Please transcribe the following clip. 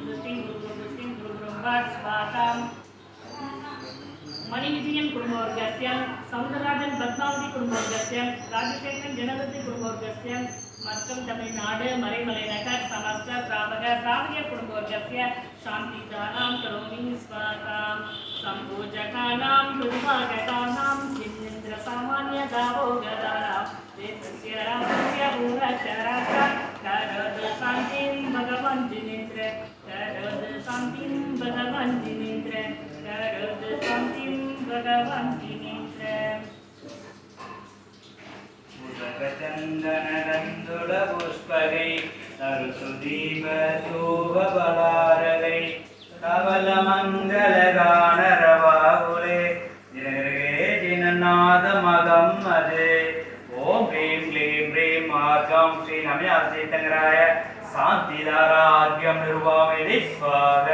துஷ்டி குரு குரு துஷ்டி குரு குரு what ஸ்வாகாம் மணிவிஜயன் குடும்பவர்கஸ்யம் Soundararajan Padmavathi குடும்பவர்கஸ்யம் Rajasekaran ஜனவதி குடும்பவர்கஸ்யம் மற்றும் தமிழ்நாடு மறைமலை நகர் சமஸ்த பிராபக பிராபக குடும்பவர்கஸ்ய சாந்தி தானாம் கரோமி ஸ்வாகாம் சம்பூஜகானாம் துர்வாகதானாம் சிந்திர சாமானிய தாவோகதானாம் பகவான் ஜினேந்திர கரோது சாந்திம் பகவான் ஜினேந்திர கரோது சாந்திம் பகவான் ஜினேந்திர உதகச்சந்தனடந்துட புஷ்பகை தருசுதீப சோபபலாரகை கவல மங்கள காணரவாகுலே ஜினகரே ஜினநாத மகம் அது ஓம் ஹ்ரீம் க்ளீம் ஹ்ரீம் மார்க்கம் ஸ்ரீ சாந்தி தாராக்கியம் நிர்வாமிதை சுவாக